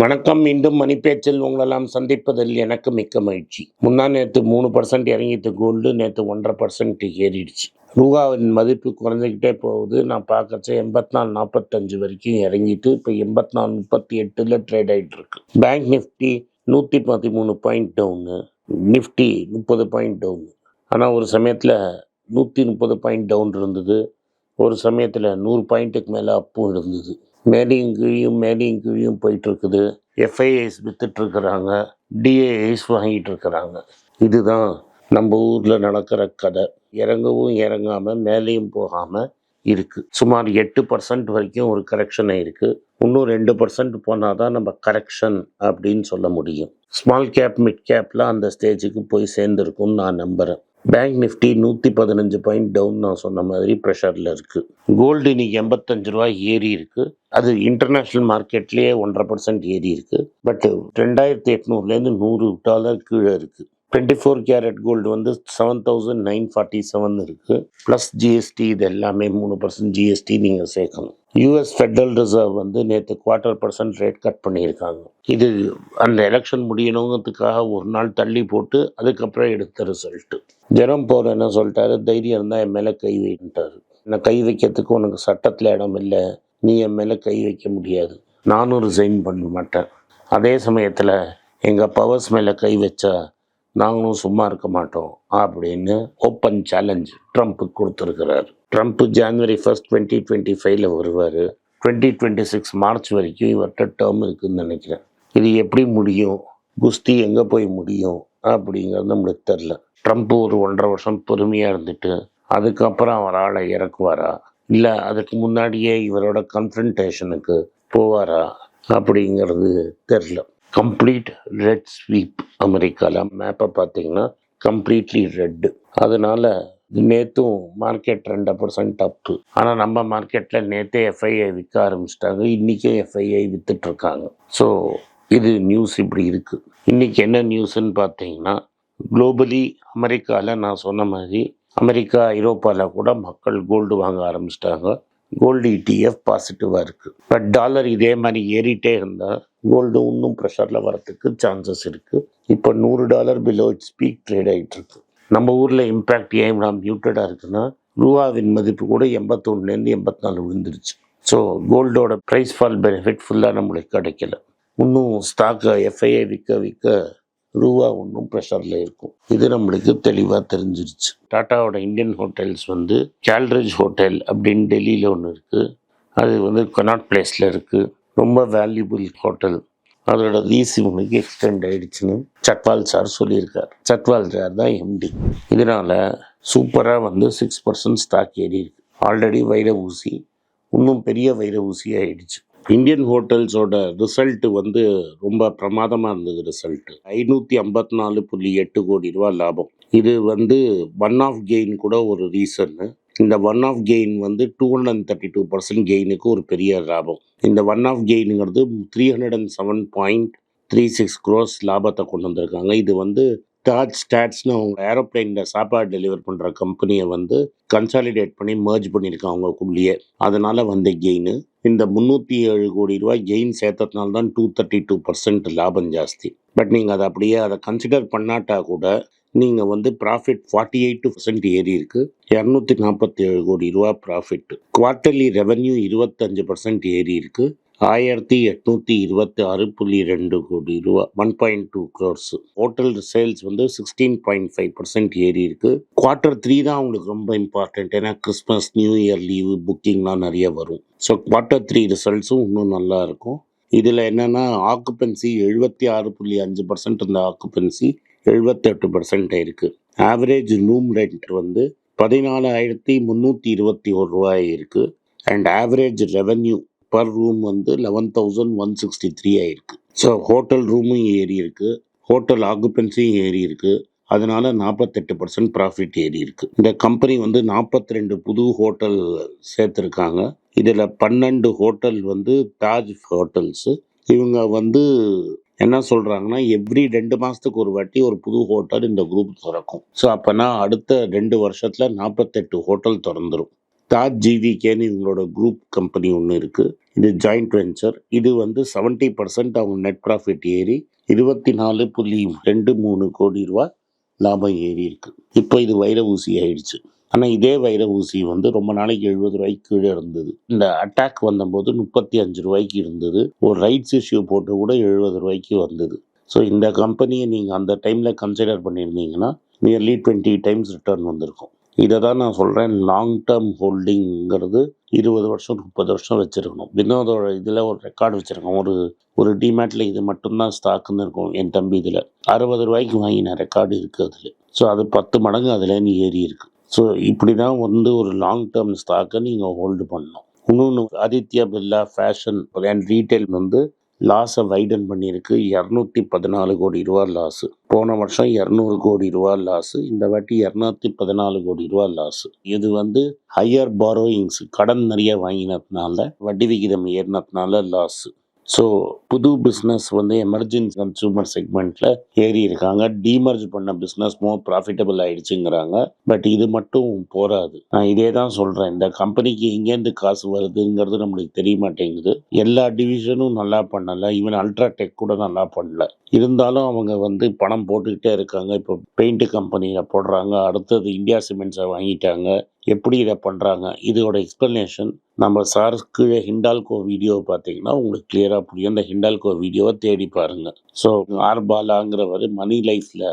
வணக்கம். மீண்டும் மணிப்பேச்சில் உங்களெல்லாம் சந்திப்பதில் எனக்கு மிக்க மகிழ்ச்சி. முன்னா நேற்று மூணு பர்சன்ட் இறங்கிட்டு கோல்டு நேற்று ஒன்றரை பர்சன்ட் ஏறிடுச்சு. ரூபாவின் மதிப்பு குறைஞ்சிக்கிட்டே போகுது. நான் பார்க்கச்ச எண்பத்தி நாலு நாற்பத்தஞ்சு வரைக்கும் இறங்கிட்டு இப்போ எண்பத்தி நாலு முப்பத்தி எட்டில் ட்ரேட் ஆகிட்டு இருக்கு. பேங்க் நிஃப்டி நூற்றி பதிமூணு பாயிண்ட் டவுனு நிஃப்டி முப்பது பாயிண்ட் டவுனு ஆனால் ஒரு சமயத்தில் நூற்றி முப்பது பாயிண்ட் டவுன் இருந்தது. ஒரு சமயத்தில் நூறு பாயிண்ட்டுக்கு மேலே அப்பும் இருந்தது. மேலேயும் கீழியும் மேலேயும் கீழையும் போயிட்டுருக்குது. எஃப்ஐஐஸ் வித்துட்டு டிஏஐஸ் வாங்கிட்டு இருக்கிறாங்க இதுதான் நம்ம ஊரில் நடக்கிற கதை. இறங்கவும் இறங்காமல் மேலேயும் போகாமல் இருக்குது சுமார் எட்டு பர்சன்ட் வரைக்கும் ஒரு கரெக்ஷன் இருக்குது இன்னும் ரெண்டு பர்சன்ட் போனால் தான் நம்ம கரெக்ஷன் அப்படின்னு சொல்ல முடியும். ஸ்மால் கேப் மிட் கேப்லாம் அந்த ஸ்டேஜுக்கு போய் சேர்ந்துருக்கும்னு நான் நம்புகிறேன் பேங்க் நிஃப்டி நூற்றி பதினஞ்சு பாயிண்ட் டவுன் நான் சொன்ன மாதிரி ப்ரெஷரில் இருக்குது கோல்டு இன்னைக்கு எண்பத்தஞ்சு ரூபாய் ஏறி இருக்குது அது இன்டர்நேஷ்னல் மார்க்கெட்லேயே ஒன்றரை பர்சன்ட் ஏறி இருக்கு. பட் ரெண்டாயிரத்தி எட்நூறுலேருந்து நூறு டாலர் கீழே இருக்குது டுவெண்ட்டி ஃபோர் கேரட் கோல்டு வந்து seven thousand nine forty seven இருக்குது ப்ளஸ் ஜிஎஸ்டி இது எல்லாமே மூணு பர்சன்ட் ஜிஎஸ்டி நீங்கள் சேர்க்கணும். யூஎஸ் ஃபெடரல் ரிசர்வ் வந்து நேற்று குவார்ட்டர் பர்சன்ட் ரேட் கட் பண்ணியிருக்காங்க. இது அந்த எலெக்ஷன் முடியணுங்கிறதுக்காக ஒரு நாள் தள்ளி போட்டு அதுக்கப்புறம் எடுத்த ரிசல்ட்டு ஜெரம் போர் என்ன சொல்லிட்டாரு? தைரியம் இருந்தால் என் மேலே கை வைன்ட்டாரு. என்னை கை வைக்கிறதுக்கு உனக்கு சட்டத்தில் இடம் இல்லை. நீ என் மேலே கை வைக்க முடியாது. நானும் ரிசைன் பண்ண மாட்டேன். அதே சமயத்தில் எங்கள் பவர்ஸ் மேலே கை வச்சா நாங்களும் சும்மா இருக்க மாட்டோம் அப்படின்னு ஓப்பன் சேலஞ்ச் ட்ரம்ப்புக்கு கொடுத்துருக்கிறாரு. Trump January first twenty twenty ஃபைவ்ல வருவார். டுவெண்ட்டி டுவெண்ட்டி சிக்ஸ் மார்ச் வரைக்கும் இவர்கிட்ட டேர்ம் இருக்குதுன்னு நினைக்கிறேன். இது எப்படி முடியும்? குஸ்தி எங்கே போய் முடியும்? அப்படிங்கிறது நம்மளுக்கு தெரில ட்ரம்ப் ஒரு ஒன்றரை வருஷம் பொறுமையாக இருந்துட்டு அதுக்கப்புறம் அவர் ஆளை இறக்குவாரா? இல்லை அதுக்கு முன்னாடியே இவரோட கன்ஃபன்டேஷனுக்கு போவாரா? அப்படிங்கிறது தெரில கம்ப்ளீட் ரெட் ஸ்வீப் அமெரிக்காவில் மேப்பை பார்த்தீங்கன்னா கம்ப்ளீட்லி ரெட்டு அதனால் நேற்றும் மார்க்கெட் ரெண்டு பர்சன்ட் அப்பு ஆனால் நம்ம மார்க்கெட்டில் நேற்றே எஃப்ஐஐ விற்க ஆரம்பிச்சிட்டாங்க. இன்றைக்கும் எஃப்ஐஐ விற்றுட்ருக்காங்க ஸோ இது நியூஸ் இப்படி இருக்குது இன்றைக்கி என்ன நியூஸ்ன்னு பார்த்தீங்கன்னா குளோபலி அமெரிக்காவில் நான் சொன்ன மாதிரி அமெரிக்கா ஐரோப்பாவில் கூட மக்கள் கோல்டு வாங்க ஆரம்பிச்சிட்டாங்க. கோல்டு இடிஎஃப் பாசிட்டிவாக இருக்குது பட் டாலர் இதே மாதிரி ஏறிட்டே இருந்தால் கோல்டு இன்னும் ப்ரெஷரில் வரத்துக்கு சான்சஸ் இருக்குது இப்போ நூறு dollar below it's peak trade ஆகிட்டுருக்கு நம்ம ஊரில் இம்பேக்ட் ஏன் மியூட்டடாக இருக்குன்னா ரூபாவின் மதிப்பு கூட எண்பத்தொன்னுலேருந்து எண்பத்தி நாலு விழுந்துருச்சு ஸோ கோல்டோட ப்ரைஸ் ஃபால் பெனிஃபிட் ஃபுல்லாக நம்மளுக்கு கிடைக்கல. இன்னும் ஸ்டாக்கை எஃப்ஐஐ விற்க விற்க ரூபா ஒன்றும் ப்ரெஷரில் இருக்கும். இது நம்மளுக்கு தெளிவாக தெரிஞ்சிருச்சு. டாட்டாவோட இந்தியன் ஹோட்டல்ஸ் வந்து கேல்ரிஜ் ஹோட்டல் அப்படின்னு டெல்லியில் ஒன்று இருக்குது அது வந்து கொனாட் பிளேஸில் இருக்குது ரொம்ப வேல்யூபிள் ஹோட்டல் அதோட லீஸ் இவங்களுக்கு எக்ஸ்டெண்ட் ஆயிடுச்சுன்னு சட்வால் சார் சொல்லியிருக்கார். சட்வால் சார் தான் எம்டி இதனால் சூப்பராக வந்து சிக்ஸ் பர்சன்ட் ஸ்டாக் ஏறி இருக்கு. ஆல்ரெடி வைர ஊசி இன்னும் பெரிய வைர ஊசி ஆகிடுச்சு இந்தியன் ஹோட்டல்ஸோட ரிசல்ட் வந்து ரொம்ப பிரமாதமாக இருந்தது ரிசல்ட்டு ஐநூற்றி ஐம்பத்தி நாலு புள்ளி எட்டு கோடி ரூபா லாபம். இது வந்து ஒன் ஆஃப் கெயின் கூட ஒரு ரீசன்னு இந்த ஒன் ஆஃப் கெயின் வந்து two hundred and thirty two percent கெயினுக்கு ஒரு பெரிய லாபம். இந்த one off கெயினுங்கிறது three hundred and seven point three six crores லாபத்தை கொண்டு வந்திருக்காங்க. இது வந்து டாட் ஸ்டாட்ஸ்னு அவங்க ஏரோப்ளைனில் சாப்பாடு டெலிவர் பண்ணுற கம்பெனியை வந்து கன்சாலிடேட் பண்ணி மர்ஜ் பண்ணியிருக்காங்க அவங்களுக்குள்ளேயே. அதனால் வந்த கெயின் இந்த முந்நூற்றி ஏழு கோடி ரூபாய் கெயின் சேர்த்ததுனால தான் டூ தேர்ட்டி டூ பர்சன்ட் லாபம் ஜாஸ்தி. பட் நீங்கள் அதை அப்படியே அதை கன்சிடர் பண்ணாட்டா கூட நீங்கள் வந்து ப்ராஃபிட் ஃபார்ட்டி எயிட் பர்சன்ட் ஏறி இருக்கு இரநூத்தி நாற்பத்தி ஏழு கோடி ரூபா ப்ராஃபிட் குவார்ட்டர்லி ரெவன்யூ இருபத்தஞ்சு பர்சன்ட் ஏறி இருக்கு ஆயிரத்தி எட்நூற்றி இருபத்தி ஆறு புள்ளி ரெண்டு கோடி ரூபா one point two crores hotel sales வந்து சிக்ஸ்டீன் பாயிண்ட் ஃபைவ் பர்சன்ட் ஏறி இருக்கு குவார்ட்டர் த்ரீ தான் அவங்களுக்கு ரொம்ப இம்பார்ட்டன்ட் ஏன்னா கிறிஸ்மஸ் நியூ இயர் லீவு புக்கிங்லாம் நிறைய வரும். ஸோ குவார்ட்டர் த்ரீ ரிசல்ட்ஸும் இன்னும் நல்லா இருக்கும். இதில் என்னென்னா ஆக்குப்பென்சி எழுபத்தி ஆறு புள்ளி அஞ்சு பர்சன்ட் இந்த ஆக்குப்பென்சி எழுபத்தெட்டு பர்சன்ட் இருக்குது ஆவரேஜ் ரூம் ரெண்ட் வந்து பதினாலாயிரத்தி முந்நூற்றி இருபத்தி ஒரு ரூபாய் இருக்குது and average revenue per room வந்து eleven thousand one sixty three ஆகிருக்கு ஸோ ஹோட்டல் ரூமும் ஏறி இருக்கு. ஹோட்டல் ஆக்குபென்சியும் ஏறி இருக்குது அதனால நாற்பத்தெட்டு பர்சன்ட் ப்ராஃபிட் ஏறி இருக்கு. இந்த கம்பெனி வந்து நாற்பத்தி ரெண்டு புது ஹோட்டல் சேர்த்துருக்காங்க. இதில் பன்னெண்டு ஹோட்டல் வந்து தாஜ் ஹோட்டல்ஸு இவங்க வந்து என்ன சொல்கிறாங்கன்னா எவ்ரி ரெண்டு மாதத்துக்கு ஒரு வாட்டி ஒரு புது ஹோட்டல் இந்த குரூப் திறக்கும். ஸோ அப்போனா அடுத்த ரெண்டு வருஷத்தில் நாற்பத்தெட்டு ஹோட்டல் திறந்துரும். தாஜ் ஜிவிகேன்னு இவங்களோட குரூப் கம்பெனி ஒன்று இருக்குது இது ஜாயிண்ட் வெஞ்சர் இது வந்து செவன்ட்டி பர்சன்ட் அவங்க நெட் ப்ராஃபிட் ஏறி இருபத்தி நாலு புள்ளி ரெண்டு மூணு கோடி ரூபா லாபம் ஏறி இருக்குது இப்போ இது வைர ஊசி ஆயிடுச்சு. ஆனால் இதே வைர ஊசி வந்து ரொம்ப நாளைக்கு எழுபது ரூபாய்க்கு கீழே இருந்தது. இந்த அட்டாக் வந்தபோது முப்பத்தி அஞ்சு ரூபாய்க்கு இருந்தது. ஒரு ரைட்ஸ் இஷ்யூ போட்டு கூட எழுபது ரூபாய்க்கு வந்தது. ஸோ இந்த கம்பெனியை நீங்கள் அந்த டைமில் கன்சிடர் பண்ணியிருந்தீங்கன்னா நியர்லி டுவெண்ட்டி டைம்ஸ் ரிட்டர்ன் வந்திருக்கும். இதை தான் நான் சொல்கிறேன் லாங் டேர்ம் ஹோல்டிங்கிறது இருபது வருஷம் முப்பது வருஷம் வச்சுருக்கணும். வினோதோட இதில் ஒரு ரெக்கார்டு வச்சுருக்கோம். ஒரு ஒரு டிமேட்டில் இது மட்டும்தான் ஸ்டாக்குன்னு இருக்கும் என் தம்பி இதில். அறுபது ரூபாய்க்கு வாங்கின ரெக்கார்டு இருக்குது அதில். ஸோ அது பத்து மடங்கு அதில் நீ ஏறி இருக்கு. ஸோ இப்படி தான் வந்து ஒரு லாங் டேர்ம் ஸ்டாக்கை நீங்கள் ஹோல்டு பண்ணணும். இன்னொன்று Aditya Birla fashion and retail வந்து லாஸை வைடன் பண்ணியிருக்கு. இரநூத்தி பதினாலு கோடி ரூபா லாஸு போன வருஷம் இரநூறு கோடி ரூபா லாஸு இந்த வாட்டி இரநூத்தி பதினாலு கோடி ரூபா லாஸு இது வந்து ஹையர் பாரோயிங்ஸ் கடன் நிறைய வாங்கினதுனால வட்டி விகிதம் ஏறினதுனால லாஸு ஸோ புது பிஸ்னஸ் வந்து எமர்ஜென்சி கன்சூமர் செக்மெண்ட்டில் ஏறி இருக்காங்க டீமர்ஜ் பண்ண பிஸ்னஸ் மோர் ப்ராஃபிட்டபிள் ஆயிடுச்சுங்கிறாங்க. பட் இது மட்டும் போராது நான் இதே தான் சொல்கிறேன் இந்த கம்பெனிக்கு எங்கேருந்து காசு வருதுங்கிறது நம்மளுக்கு தெரிய மாட்டேங்குது. எல்லா டிவிஷனும் நல்லா பண்ணலை. ஈவன் அல்ட்ரா டெக் கூட நல்லா பண்ணல. இருந்தாலும் அவங்க வந்து பணம் போட்டுக்கிட்டே இருக்காங்க. இப்போ பெயிண்ட் கம்பெனியில் போடுறாங்க. அடுத்தது இந்தியா சிமெண்ட்ஸை வாங்கிட்டாங்க. எப்படி இதை பண்ணுறாங்க இதோட எக்ஸ்ப்ளனேஷன் நம்ம சாருக்கு கீழே ஹிண்டால்கோ வீடியோவை பார்த்தீங்கன்னா உங்களுக்கு கிளியராக புரியும். அந்த ஹிண்டால்கோ வீடியோவை தேடி பாருங்கள் ஸோ ஆர் பாலாங்கிறவர் மணி லைஃப்பில்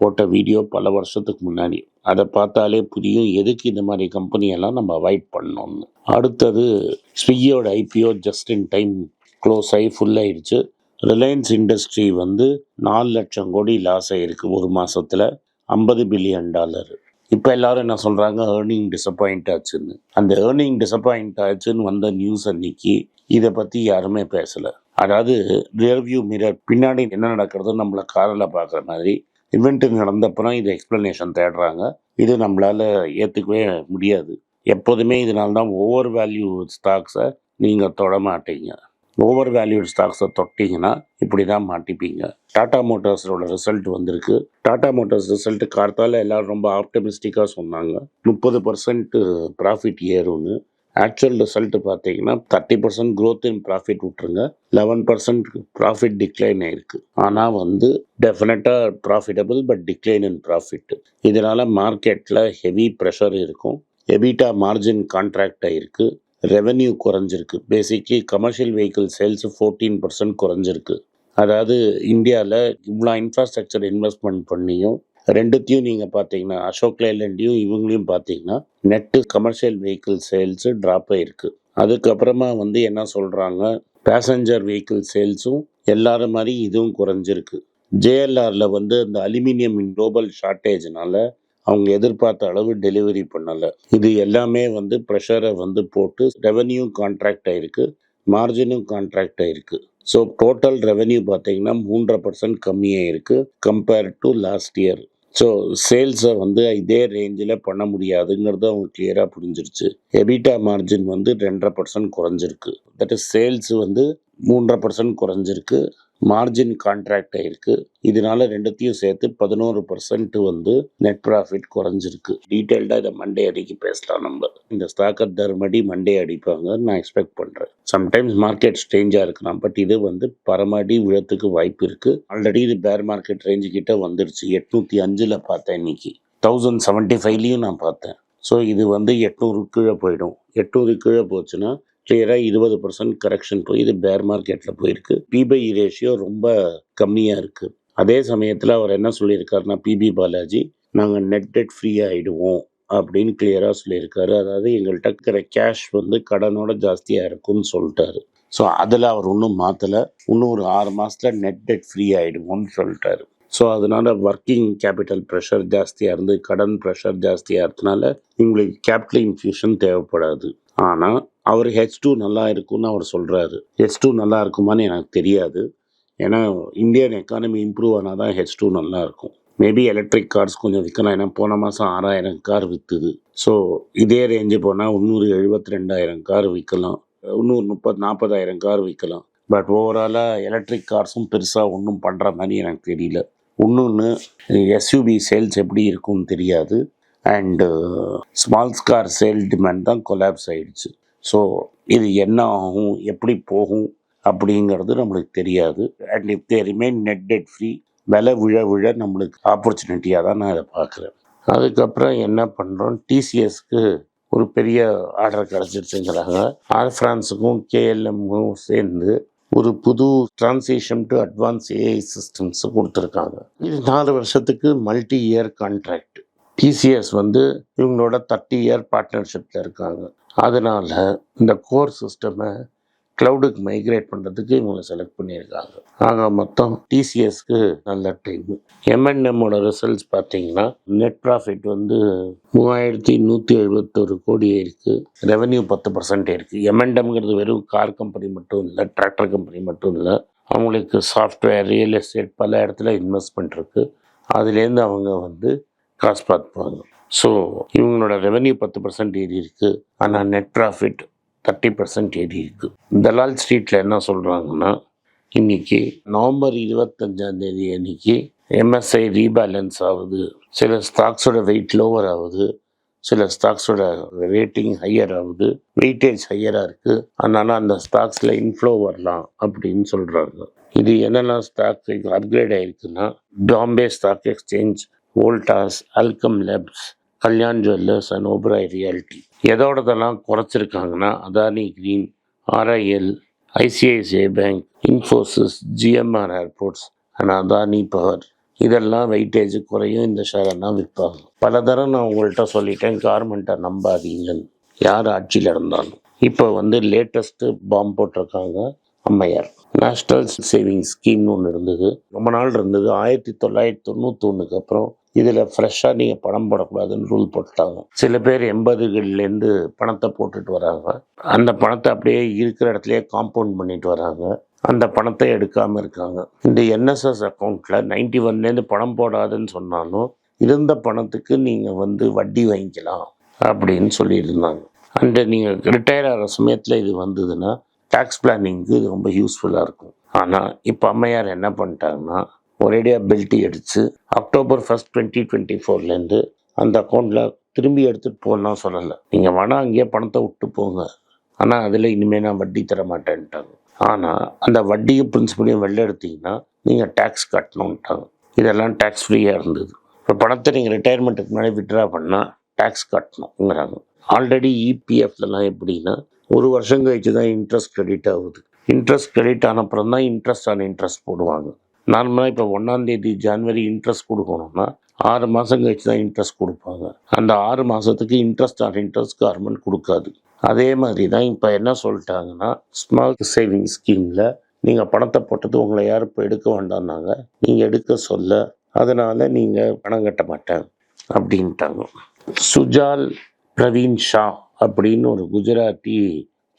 போட்ட வீடியோ பல வருஷத்துக்கு முன்னாடி. அதை பார்த்தாலே புரியும் எதுக்கு இந்த மாதிரி கம்பெனியெல்லாம் நம்ம அவாய்ட் பண்ணோம்னு. அடுத்தது ஸ்விக்கியோட IPO just in time close ஆகி ஃபுல் ஆயிடுச்சு. ரிலையன்ஸ் இண்டஸ்ட்ரி வந்து நாலு லட்சம் கோடி லாஸ் ஆகிருக்கு ஒரு மாதத்தில் ஐம்பது பில்லியன் டாலர் இப்போ எல்லாரும் என்ன சொல்கிறாங்க ஏர்னிங் டிசப்பாயிண்ட் ஆச்சுன்னு. அந்த ஏர்னிங் டிசப்பாயிண்ட் ஆச்சுன்னு வந்த நியூஸ் அன்னைக்கு இதை பற்றி யாருமே பேசலை. அதாவது ரியர்வியூ மிரர் பின்னாடி என்ன நடக்கிறதோ? நம்மளை காரில் பார்க்குற மாதிரி. இவெண்ட்டு நடந்தப்புறம் இது எக்ஸ்ப்ளனேஷன் தேடுறாங்க. இது நம்மளால் ஏற்றுக்கவே முடியாது. எப்போதுமே இதனால தான் ஓவர் வேல்யூ ஸ்டாக்ஸை நீங்கள் தொட மாட்டீங்க. ஓவர் வேல்யூட் ஸ்டாக்ஸை தொட்டிங்கன்னா இப்படி தான் மாட்டிப்பீங்க. டாடா மோட்டார்ஸோட ரிசல்ட் வந்திருக்கு. டாடா மோட்டார்ஸ் ரிசல்ட் கார்த்தால எல்லாரும் ரொம்ப ஆப்டமிஸ்டிக்காக சொன்னாங்க. முப்பது பர்சன்ட் ப்ராஃபிட் ஏறும்னு. ஆக்சுவல் ரிசல்ட் பார்த்தீங்கன்னா thirty percent growth in profit விட்டுருங்க. லெவன் பர்சன்ட் ப்ராஃபிட் டிக்ளைன் ஆயிருக்கு. ஆனால் வந்து டெஃபினட்டாக profitable but decline in profit இதனால் மார்க்கெட்டில் ஹெவி ப்ரெஷர் இருக்கும். எபிட்டா மார்ஜின் கான்ட்ராக்ட் ஆகிருக்கு ரெவென்யூ குறைஞ்சிருக்கு. Basically commercial vehicle sales fourteen percent குறைஞ்சிருக்கு. அதாவது இந்தியாவில் இவ்வளோ இன்ஃப்ராஸ்ட்ரக்சர் இன்வெஸ்ட்மெண்ட் பண்ணியும் ரெண்டுத்தையும் நீங்கள் பார்த்தீங்கன்னா அசோக் லேலண்டையும் இவங்களையும் பார்த்தீங்கன்னா net commercial vehicle sales drop ஆகிருக்கு அதுக்கப்புறமா வந்து என்ன சொல்கிறாங்க பேசஞ்சர் வெஹிக்கிள் சேல்ஸும் எல்லாரும் மாதிரி இதுவும் குறைஞ்சிருக்கு. ஜேஎல்ஆரில் வந்து அந்த அலுமினியம் குளோபல் ஷார்ட்டேஜ்னால அவங்க எதிர்பார்த்த அளவு டெலிவரி பண்ணலை. இது எல்லாமே வந்து ப்ரெஷரை வந்து போட்டு ரெவன்யூ கான்ட்ராக்ட் ஆயிருக்கு மார்ஜினும் கான்ட்ராக்ட் ஆயிருக்கு. ஸோ டோட்டல் ரெவென்யூ பார்த்தீங்கன்னா மூன்றரை பர்சன்ட் கம்மியாக இருக்குது compare to last year so சேல்ஸை வந்து இதே ரேஞ்சில் பண்ண முடியாதுங்கிறது அவங்க கிளியராக புரிஞ்சிருச்சு. எபிட்டா மார்ஜின் வந்து ரெண்டரை பர்சன்ட் குறைஞ்சிருக்கு. தட் இஸ் சேல்ஸ் வந்து மூன்றரை பர்சன்ட் குறைஞ்சிருக்கு. மார்ஜின் கான்ட்ராக்ட் ஆயிருக்கு. இதனால ரெண்டுத்தையும் சேர்த்து பதினோரு பர்சன்ட் வந்து நெட் ப்ராஃபிட் குறைஞ்சிருக்கு. டீட்டெயில்டாக இதை மண்டே அடிக்கி பேசலாம் நம்ம. இந்த ஸ்டாக்கர் தர்மடி மண்டே அடிப்பாங்க நான் எக்ஸ்பெக்ட் பண்ணுறேன் சம்டைம்ஸ் மார்க்கெட் ஸ்ட்ரேஞ்சாக இருக்கலாம் பட் இது வந்து பரமடி விழத்துக்கு வாய்ப்பு இருக்குது ஆல்ரெடி இது பேர் மார்க்கெட் ரேஞ்சு கிட்ட வந்துருச்சு. எட்நூற்றி அஞ்சில் பார்த்தேன் இன்னைக்கு. தௌசண்ட் செவன்ட்டி ஃபைவ்லையும் நான் பார்த்தேன். ஸோ இது வந்து எட்நூறு கீழே போயிடும். எட்நூறு கீழே போச்சுன்னா கிளியராக இருபது பர்சன்ட் கரெக்ஷன் போய் இது பேர் மார்க்கெட்டில் போயிருக்கு. பிபை ரேஷியோ ரொம்ப கம்மியாக இருக்குது அதே சமயத்தில் அவர் என்ன சொல்லியிருக்காருன்னா பிபி பாலாஜி நாங்கள் நெட் டெட் ஃப்ரீயாக ஆகிடுவோம் அப்படின்னு கிளியராக சொல்லியிருக்காரு. அதாவது எங்கள்கிட்ட இருக்கிற கேஷ் வந்து கடனோட ஜாஸ்தியாக இருக்கும்னு சொல்லிட்டாரு. ஸோ அதில் அவர் ஒன்றும் மாற்றலை இன்னும் ஒரு ஆறு மாதத்தில் நெட் டெட் ஃப்ரீ ஆகிடுவோம்னு சொல்லிட்டாரு. ஸோ அதனால் ஒர்க்கிங் கேபிட்டல் ப்ரெஷர் ஜாஸ்தியாக இருந்து கடன் ப்ரெஷர் ஜாஸ்தியாக இருந்தனால உங்களுக்கு கேபிட்டல் இன்ஃபியூஷன் தேவைப்படாது. ஆனால் அவர் ஹெச் டூ நல்லா இருக்கும்னு அவர் சொல்கிறாரு ஹெச் டூ நல்லா இருக்குமான்னு எனக்கு தெரியாது. ஏன்னா இந்தியன் எக்கானமி இம்ப்ரூவ் ஆனால் தான் ஹெச் டூ நல்லா இருக்கும். மேபி எலக்ட்ரிக் கார்ஸ் கொஞ்சம் விற்கலாம் ஏன்னா போன மாதம் ஆறாயிரம் கார் விற்றுது ஸோ இதே ரேஞ்சு போனால் இன்னொரு எழுபத்தி ரெண்டாயிரம் கார் விற்கலாம் இன்னொரு முப்பது நாற்பதாயிரம் கார் விற்கலாம் பட் ஓவராலாக எலக்ட்ரிக் கார்ஸும் பெருசாக ஒன்றும் பண்ணுற மாதிரி எனக்கு தெரியல. இன்னொன்று எஸ்யூபி சேல்ஸ் எப்படி இருக்கும்னு தெரியாது. And small car sale demand தான் கொலாப்ஸ் ஆகிடுச்சு ஸோ இது என்ன ஆகும் எப்படி போகும் அப்படிங்கிறது நம்மளுக்கு தெரியாது. And if they remain net debt free விலை விழ விழ நம்மளுக்கு ஆப்பர்ச்சுனிட்டியாக தான் நான் இதை பார்க்குறேன். அதுக்கப்புறம் என்ன பண்ணுறோம் டிசிஎஸ்க்கு ஒரு பெரிய ஆர்டர் கிடச்சிருச்சுங்கிறாங்க. ஆர் ஃப்ரான்ஸுக்கும் கேஎல்எம்மும் சேர்ந்து ஒரு புது transition to advance AI systems கொடுத்துருக்காங்க. இது நாலு வருஷத்துக்கு மல்டி இயர் கான்ட்ராக்ட் டிசிஎஸ் வந்து இவங்களோட தேர்ட்டி இயர் பார்ட்னர்ஷிப்பில் இருக்காங்க. அதனால் இந்த கோர் சிஸ்டமை க்ளவுடுக்கு மைக்ரேட் பண்ணுறதுக்கு இவங்களை செலக்ட் பண்ணியிருக்காங்க. ஆக மொத்தம் டிசிஎஸ்க்கு நல்ல டைம் எம்என்எம்மோட ரிசல்ட்ஸ் பார்த்தீங்கன்னா நெட் ப்ராஃபிட் வந்து மூவாயிரத்தி நூற்றி எழுபத்தொரு கோடி இருக்குது ரெவன்யூ பத்து பர்சன்ட் இருக்குது எம்என்டம்ங்கிறது வெறும் கார் கம்பெனி மட்டும் இல்லை டிராக்டர் கம்பெனி மட்டும் இல்லை. அவங்களுக்கு சாஃப்ட்வேர் ரியல் எஸ்டேட் பல இடத்துல இன்வெஸ்ட்மெண்ட் இருக்குது அதுலேருந்து அவங்க வந்து காசு பார்த்துப்பாங்க ஸோ இவங்களோட ரெவென்யூ பத்து பர்சன்ட் ஏறி இருக்குது ஆனால் நெட் ப்ராஃபிட் தேர்ட்டி பர்சன்ட் ஏறி இருக்குது தலால் ஸ்ட்ரீட்டில் என்ன சொல்கிறாங்கன்னா இன்றைக்கி நவம்பர் இருபத்தஞ்சாந்தேதி அன்றைக்கி அன்னைக்கு எம்எஸ்ஐ ரீபேலன்ஸ் ஆகுது. சில ஸ்டாக்ஸோட வெயிட் லோவர் ஆகுது. சில ஸ்டாக்ஸோட ரேட்டிங் ஹையர் ஆகுது. வெயிட்டேஜ் ஹையராக இருக்குது அதனால் அந்த ஸ்டாக்ஸில் இன்ஃப்ளோ வரலாம் அப்படின்னு சொல்கிறாங்க இது என்னெல்லாம் stock upgrade ஆகிருக்குன்னா Bombay stock exchange Voltas Alkem labs Kalyan jewellers and Oberoi realty எதோடதெல்லாம் குறைச்சிருக்காங்கன்னா Adani green RIL ICICI bank Infosys GMR airports and Adani power இதெல்லாம் வெயிட்டேஜ் குறையும் இந்த ஷேரெல்லாம் விற்பாங்க. பல தரம் நான் உங்கள்கிட்ட சொல்லிட்டேன் கார்மெண்ட்டை நம்பாதீங்கன்னு யார் ஆட்சியில் இருந்தாலும். இப்போ வந்து லேட்டஸ்ட்டு பாம்பு போட்டிருக்காங்க அம்மையார். நேஷ்னல் சேவிங் ஸ்கீம்னு ஒன்று இருந்தது. ரொம்ப நாள் இருந்தது. ஆயிரத்தி தொள்ளாயிரத்தி தொண்ணூத்தொன்னுக்கு அப்புறம் இதில் ஃப்ரெஷ்ஷாக நீங்கள் பணம் போடக்கூடாதுன்னு ரூல் போட்டுட்டாங்க. சில பேர் எண்பதுகள்லேருந்து பணத்தை போட்டுட்டு வராங்க. அந்த பணத்தை அப்படியே இருக்கிற இடத்துலையே காம்பவுண்ட் பண்ணிட்டு வராங்க. அந்த பணத்தை எடுக்காமல் இருக்காங்க. இந்த என்எஸ்எஸ் அக்கௌண்ட்டில் நைன்டி ஒன்லேருந்து பணம் போடாதுன்னு சொன்னாலும் இருந்த பணத்துக்கு நீங்கள் வந்து வட்டி வாங்கிக்கலாம் அப்படின்னு சொல்லியிருந்தாங்க. அண்டு நீங்கள் ரிட்டையர் ஆகிற சமயத்தில் இது வந்ததுன்னா டேக்ஸ் பிளானிங்க்கு இது ரொம்ப யூஸ்ஃபுல்லாக இருக்கும். ஆனால் இப்போ அம்மையார் என்ன பண்ணிட்டாங்கன்னா ஒரேடியாக பெல்ட்டி அடித்து அக்டோபர் ஃபஸ்ட் டுவெண்ட்டி டுவெண்ட்டி ஃபோர்லேருந்து அந்த அக்கௌண்ட்டில் திரும்பி எடுத்துகிட்டு போகணும்னா சொல்லலை. நீங்கள் வேணால் அங்கேயே பணத்தை விட்டு போங்க. ஆனால் அதில் இனிமேல் நான் வட்டி தர மாட்டேன்ட்டாங்க. ஆனால் அந்த வட்டியும் பிரின்சிபலையும் வெளில எடுத்தீங்கன்னா நீங்கள் டேக்ஸ் கட்டணுன்ட்டாங்க இதெல்லாம் டேக்ஸ் ஃப்ரீயாக இருந்தது. இப்போ பணத்தை நீங்கள் ரிட்டையர்மெண்ட்டுக்கு முன்னாடி விட்ரா பண்ணால் டேக்ஸ் கட்டணுங்கிறாங்க ஆல்ரெடி இபிஎஃப்லலாம் எப்படின்னா ஒரு வருஷம் கழிச்சு தான் இன்ட்ரெஸ்ட் கிரெடிட் ஆகுது. இன்ட்ரெஸ்ட் கிரெடிட் ஆனப்புறம் தான் இன்ட்ரெஸ்ட் ஆன இன்ட்ரெஸ்ட் போடுவாங்க. நார்மலாக இப்போ ஒன்றாந்தேதி ஜான்வரி இன்ட்ரெஸ்ட் கொடுக்கணும்னா ஆறு மாதம் கழிச்சு தான் இன்ட்ரெஸ்ட் கொடுப்பாங்க. அந்த ஆறு மாதத்துக்கு இன்ட்ரெஸ்ட் ஆன் இன்ட்ரெஸ்ட் கவர்மெண்ட் கொடுக்காது. அதே மாதிரி தான் இப்போ என்ன சொல்லிட்டாங்கன்னா ஸ்மால் சேவிங் ஸ்கீமில் நீங்கள் பணத்தை போட்டது உங்களை யாரும் இப்போ எடுக்க வேண்டாம்னாங்க. நீங்கள் எடுக்க சொல்ல அதனால் நீங்கள் பணம் கட்ட மாட்டேன் அப்படின்ட்டாங்க. சுஜால் பிரவீன் ஷா அப்படின்னு ஒரு குஜராத்தி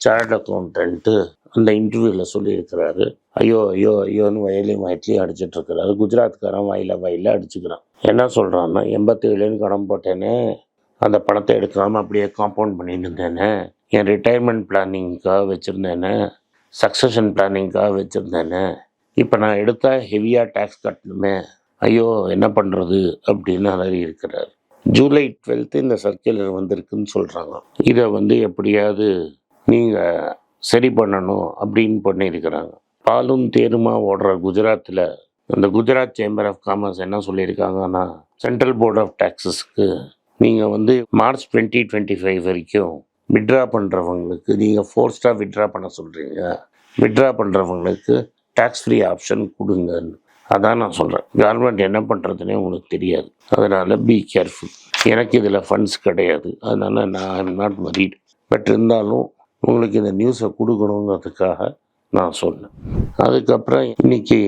சார்ட் அக்கௌண்டன்ட்டு அந்த இன்டர்வியூவில் சொல்லியிருக்கிறாரு. ஐயோ ஐயோ ஐயோன்னு வயலையும் வயத்தையும் அடிச்சிட்டு இருக்கிறாரு. குஜராத்காரன் வயல வயலில் அடிச்சுக்கிறான். என்ன சொல்கிறான்னா எண்பத்தேழுன்னு கடன் போட்டேனே அந்த பணத்தை எடுக்காமல் அப்படியே காம்பவுண்ட் பண்ணிட்டு இருந்தேனே என் ரிட்டையர்மெண்ட் பிளானிங்க்காக வச்சுருந்தேனே சக்ஸஷன் பிளானிங்க்காக வச்சுருந்தேனே இப்போ நான் எடுத்தால் ஹெவியாக டேக்ஸ் கட்டணுமே ஐயோ என்ன பண்ணுறது அப்படின்னு அலறி இருக்கிறார் ஜூலை டுவெல்த்து இந்த சர்க்குலர் வந்திருக்குன்னு சொல்கிறாங்க இதை வந்து எப்படியாவது நீங்கள் சரி பண்ணணும் அப்படின்னு பண்ணியிருக்கிறாங்க. பாலும் தேருமா ஓடுற குஜராத்தில் அந்த குஜராத் சேம்பர் ஆஃப் காமர்ஸ் என்ன சொல்லியிருக்காங்கன்னா சென்ட்ரல் போர்ட் ஆஃப் டேக்ஸஸ்க்கு நீங்கள் வந்து மார்ச் டுவெண்ட்டி டுவெண்ட்டி ஃபைவ் வரைக்கும் விட்ரா பண்ணுறவங்களுக்கு நீங்கள் ஃபோர்ஸ்டாக விட்ரா பண்ண சொல்கிறீங்க விட்ரா பண்ணுறவங்களுக்கு டேக்ஸ் ஃப்ரீ ஆப்ஷன் கொடுங்கன்னு. அதான் நான் சொல்கிறேன் கவர்மெண்ட் என்ன பண்ணுறதுனே உங்களுக்கு தெரியாது. அதனால் பி கேர்ஃபுல் எனக்கு இதில் ஃபண்ட்ஸ் கிடையாது. அதனால் நான் ஐம் நாட் worried. பட் இருந்தாலும் உங்களுக்கு இந்த நியூஸை கொடுக்கணுங்கிறதுக்காக நான் சொன்னேன். அதுக்கப்புறம் இன்னைக்கு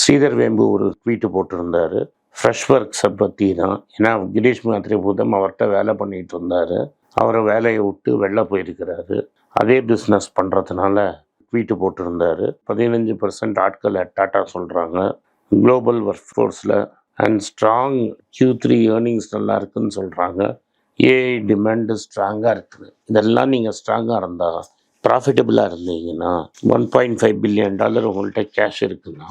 ஸ்ரீதர் வேம்பு ஒரு ட்வீட்டு போட்டிருந்தார். ஃப்ரெஷ் ஒர்க்ஸை பற்றி தான். ஏன்னா கிரீஷ் மாத்திரை பூதம் அவர்கிட்ட வேலை பண்ணிட்டு இருந்தார். அவரை வேலையை விட்டு வெளில போயிருக்கிறாரு. அதே பிஸ்னஸ் பண்ணுறதுனால ட்வீட்டு போட்டிருந்தார். பதினஞ்சு பர்சன்ட் ஆட்களை டாட்டா சொல்கிறாங்க global work ஃபோர்ஸில் and strong Q three earnings நல்லா இருக்குன்னு சொல்கிறாங்க ஏஐ டிமாண்டு ஸ்ட்ராங்காக இருக்குது. இதெல்லாம் நீங்கள் ஸ்ட்ராங்காக இருந்தால் ப்ராஃபிட்டபுளாக இருந்தீங்கன்னா one point five billion dollar உங்கள்கிட்ட கேஷ் இருக்குன்னா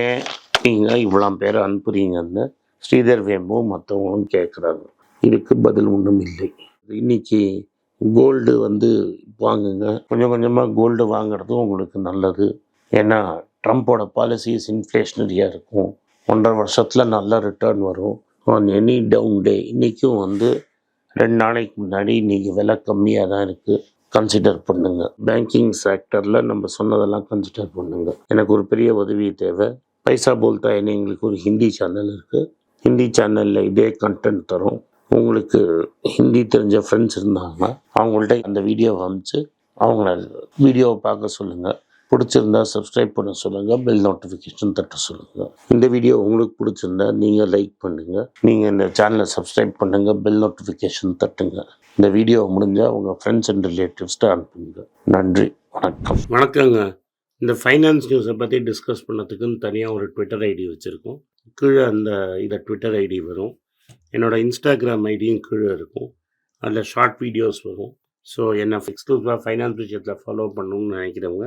ஏன் நீங்கள் இவ்வளோ பேர் அனுப்புறீங்கன்னு ஸ்ரீதர் வேம்பும் மற்றவங்களும் கேட்குறாங்க இதுக்கு பதில் ஒன்றும் இல்லை. இன்னைக்கு கோல்டு வந்து வாங்குங்க. கொஞ்சம் கொஞ்சமாக கோல்டு வாங்குறதும் உங்களுக்கு நல்லது. ஏன்னா ட்ரம்ப்போட பாலிசிஸ் இன்ஃப்ளேஷனரியாக இருக்கும். ஒன்றரை வருஷத்தில் நல்ல ரிட்டர்ன் வரும். ஆன் எனி டவுன் டே இன்றைக்கும் வந்து ரெண்டு நாளைக்கு முன்னாடி இன்றைக்கி விலை கம்மியாக தான் இருக்குது கன்சிடர் பண்ணுங்க. பேங்கிங் செக்டரில் நம்ம சொன்னதெல்லாம் கன்சிடர் பண்ணுங்க. எனக்கு ஒரு பெரிய உதவி தேவை. பைசா போல்தா என்ன எங்களுக்கு ஒரு ஹிந்தி சேனல் இருக்குது ஹிந்தி சேனலில் இதே கண்டென்ட் தரும். உங்களுக்கு ஹிந்தி தெரிஞ்ச ஃப்ரெண்ட்ஸ் இருந்தாங்கன்னா அவங்கள்ட்ட அந்த வீடியோவை அனுப்பிச்சு அவங்கள வீடியோவை பார்க்க சொல்லுங்கள் பிடிச்சிருந்தா சப்ஸ்கிரைப் பண்ண சொல்லுங்கள் பெல் நோட்டிஃபிகேஷன் தட்ட சொல்லுங்கள் இந்த வீடியோ உங்களுக்கு பிடிச்சிருந்தா நீங்கள் லைக் பண்ணுங்கள் நீங்கள் இந்த சேனலை சப்ஸ்கிரைப் பண்ணுங்கள் பெல் நோட்டிஃபிகேஷன் தட்டுங்க. இந்த வீடியோ முடிஞ்சால் உங்கள் ஃப்ரெண்ட்ஸ் அண்ட் ரிலேட்டிவ்ஸ்ட்டு அனுப்புங்க. நன்றி வணக்கம். வணக்கங்க. இந்த ஃபைனான்ஸ் நியூஸை பற்றி டிஸ்கஸ் பண்ணதுக்குன்னு தனியாக ஒரு ட்விட்டர் ஐடி வச்சுருக்கோம். கீழே அந்த இதை ட்விட்டர் ஐடி வரும். என்னோட இன்ஸ்டாகிராம் ஐடியும் கீழே இருக்கும். அதில் ஷார்ட் வீடியோஸ் வரும். ஸோ என்னை எக்ஸ்க்ளூசிவாக ஃபைனான்ஸ் விஷயத்தில் ஃபாலோ பண்ணணும்னு நினைக்கிறவங்க